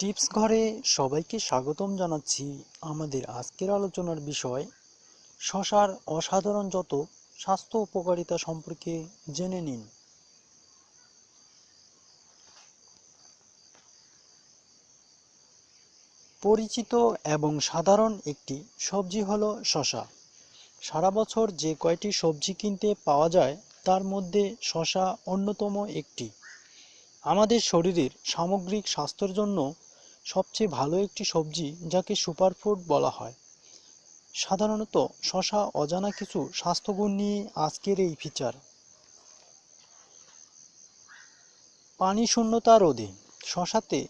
Tips ঘরে সবাইকে স্বাগতম জানাচ্ছি আমাদের আজকের আলোচনার বিষয়, শশার অসাধারণ যত স্বাস্থ্য উপকারিতা সম্পর্কে জেনে নিন। পরিচিত এবং সাধারণ একটি সবজি হলো শশা। সারা বছর যে কয়টি সবজি কিনতে পাওয়া যায়, তার মধ্যে শশা অন্যতম একটি। আমাদের শরীরের সামগ্রিক স্বাস্থ্যের জন্য সবচেয়ে ভালো একটি সবজি যাকে সুপারফুড বলা হয়। সাধারণত শশা, অজানা কিছু স্বাস্থ্যগুণ নিয়ে আজকের এই ফিচার পানি শূন্যতা রোধে শশাতে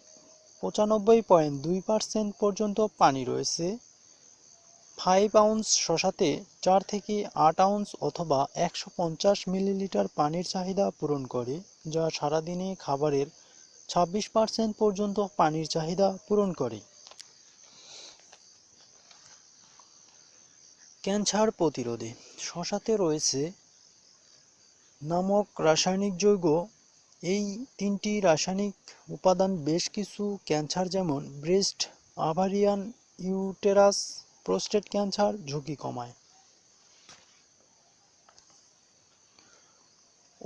পঁচানব্বই পয়েন্ট দুই পার্সেন্ট পর্যন্ত পানি রয়েছে। ফাইভ আউন্স শশাতে চার থেকে আট আউন্স অথবা একশো পঞ্চাশ মিলিলিটার পানির চাহিদা পূরণ করে, যা সারাদিনে খাবারের ছাব্বিশ পার্সেন্ট পর্যন্ত পানির চাহিদা পূরণ করে। ক্যান্সার প্রতিরোধে শশাতে রয়েছে নামক রাসায়নিক যৌগ। এই তিনটি রাসায়নিক উপাদান বেশ কিছু ক্যান্সার, যেমন breast, ovarian, uterus, prostate cancer ঝুঁকি কমায়।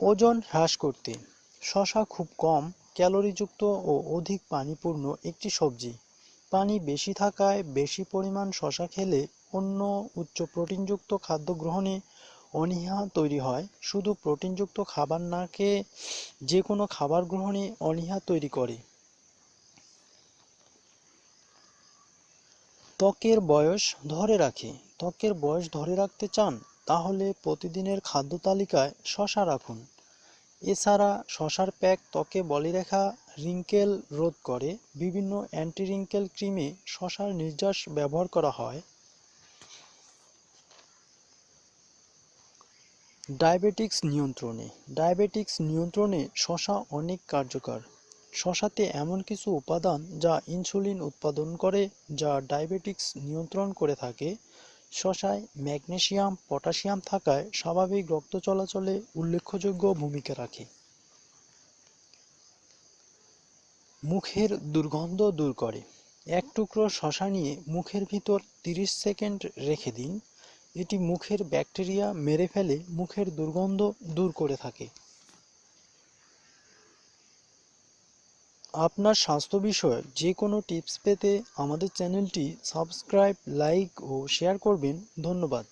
ওজন হ্রাস করতে শশা খুব কম ক্যালোরিযুক্ত ও অধিক পানিপূর্ণ একটি সবজি। পানি বেশি থাকায় বেশি পরিমাণ শশা খেলে অন্য উচ্চ প্রোটিনযুক্ত খাদ্য গ্রহণে অনীহা তৈরি হয়। শুধু প্রোটিনযুক্ত খাবার না খেয়ে যে কোনো খাবার গ্রহণে অনীহা তৈরি করে। ত্বকের বয়স ধরে রাখে। ত্বকের বয়স ধরে রাখতে চান, তাহলে প্রতিদিনের খাদ্য তালিকায় শশা রাখুন। এছাড়া শশার প্যাক, ত্বকে বলিরেখা রিঙ্কেল রোধ করে বিভিন্ন অ্যান্টি রিঙ্কেল ক্রিমে শশার নির্যাস ব্যবহার করা হয়। ডায়াবেটিক্স নিয়ন্ত্রণে। ডায়াবেটিক্স নিয়ন্ত্রণে শশা অনেক কার্যকর। শশাতে এমন কিছু উপাদান যা ইনসুলিন উৎপাদন করে, যা ডায়াবেটিক্স নিয়ন্ত্রণ করে থাকে শশায় ম্যাগনেসিয়াম পটাশিয়াম থাকায় স্বাভাবিক রক্ত চলাচলে উল্লেখযোগ্য ভূমিকা রাখে। মুখের দুর্গন্ধ দূর করে। এক টুকরো শশা নিয়ে মুখের ভিতর তিরিশ সেকেন্ড রেখে দিন। এটি মুখের ব্যাকটেরিয়া মেরে ফেলে মুখের দুর্গন্ধ দূর করে থাকে। আপনার স্বাস্থ্য বিষয়ক যে কোনো টিপস পেতে আমাদের চ্যানেলটি সাবস্ক্রাইব লাইক ও শেয়ার করবেন। ধন্যবাদ।